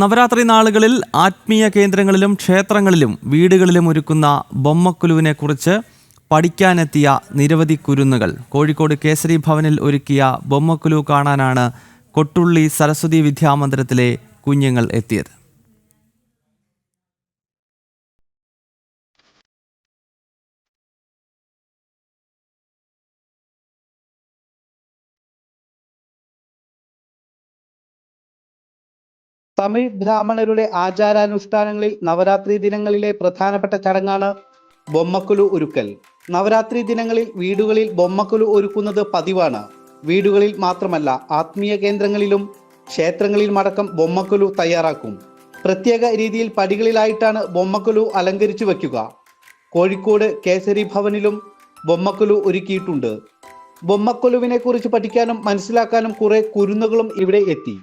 നവരാത്രി നാളുകളിൽ ആത്മീയ കേന്ദ്രങ്ങളിലും ക്ഷേത്രങ്ങളിലും വീടുകളിലും ഒരുക്കുന്ന ബൊമ്മക്കുലുവിനെ കുറിച്ച് പഠിക്കാനെത്തിയ നിരവധി കുരുന്നുകൾ. കോഴിക്കോട് കേസരി ഭവനിൽ ഒരുക്കിയ ബൊമ്മക്കുലു കാണാനാണ് കൊട്ടുള്ളി സരസ്വതി വിദ്യാമന്ദിരത്തിലെ കുഞ്ഞുങ്ങൾ എത്തിയത്. തമിഴ് ബ്രാഹ്മണരുടെ ആചാരാനുഷ്ഠാനങ്ങളിൽ നവരാത്രി ദിനങ്ങളിലെ പ്രധാനപ്പെട്ട ചടങ്ങാണ് ബൊമ്മക്കുലു ഒരുക്കൽ. നവരാത്രി ദിനങ്ങളിൽ വീടുകളിൽ ബൊമ്മക്കുലു ഒരുക്കുന്നത് പതിവാണ്. വീടുകളിൽ മാത്രമല്ല ആത്മീയ കേന്ദ്രങ്ങളിലും ക്ഷേത്രങ്ങളിലും അടക്കം ബൊമ്മക്കുലു തയ്യാറാക്കും. പ്രത്യേക രീതിയിൽ പടികളിലായിട്ടാണ് ബൊമ്മക്കുലു അലങ്കരിച്ചു വയ്ക്കുക. കോഴിക്കോട് കേസരി ഭവനിലും ബൊമ്മക്കുലു ഒരുക്കിയിട്ടുണ്ട്. ബൊമ്മക്കുലുവിനെ കുറിച്ച് പഠിക്കാനും മനസ്സിലാക്കാനും കുറെ കുരുന്നുകളും ഇവിടെ എത്തി.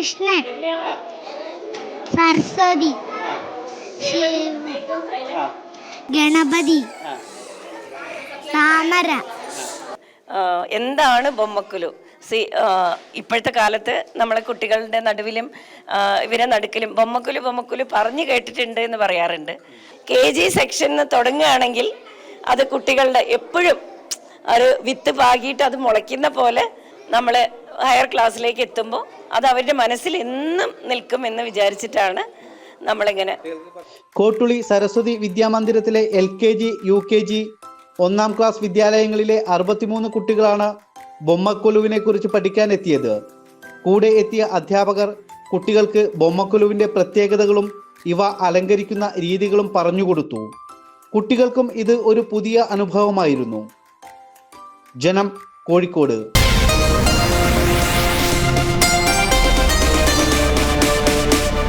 കൃഷ്ണൻ. സരസ്വതി. ശിവ ഗണപതി. താമര. എന്താണ് ബൊമ്മക്കുലു? സി ഇപ്പോഴത്തെ കാലത്ത് നമ്മളെ കുട്ടികളുടെ നടുവിലും ഇവരെ നടുക്കിലും ബൊമ്മക്കുലു ബൊമ്മക്കുലു പറഞ്ഞു കേട്ടിട്ടുണ്ട് എന്ന് പറയാറുണ്ട്. കെ ജി സെക്ഷനിൽ തുടങ്ങുകയാണെങ്കിൽ അത് കുട്ടികളുടെ എപ്പോഴും ഒരു വിത്ത് പാകിയിട്ട് അത് മുളയ്ക്കുന്ന പോലെ നമ്മൾ ഹയർ ക്ലാസ്സിലേക്ക് എത്തുമ്പോൾ അത് അവരുടെ മനസ്സിൽ എന്നും നിൽക്കും എന്ന് വിചാരിച്ചിട്ടാണ് നമ്മളിങ്ങനെ Kottuli Saraswati വിദ്യാമന്ദിരത്തിലെ L K G U K G ഒന്നാം ക്ലാസ് വിദ്യാലയങ്ങളിലെ അറുപത്തിമൂന്ന് കുട്ടികളാണ് ബൊമ്മക്കൊലുവിനെ കുറിച്ച് പഠിക്കാൻ എത്തിയത്. കൂടെ എത്തിയ അധ്യാപകർ കുട്ടികൾക്ക് ബൊമ്മക്കൊലുവിന്റെ പ്രത്യേകതകളും ഇവ അലങ്കരിക്കുന്ന രീതികളും പറഞ്ഞുകൊടുത്തു കുട്ടികൾക്കും ഇത് ഒരു പുതിയ അനുഭവമായിരുന്നു. ജനം കോഴിക്കോട്.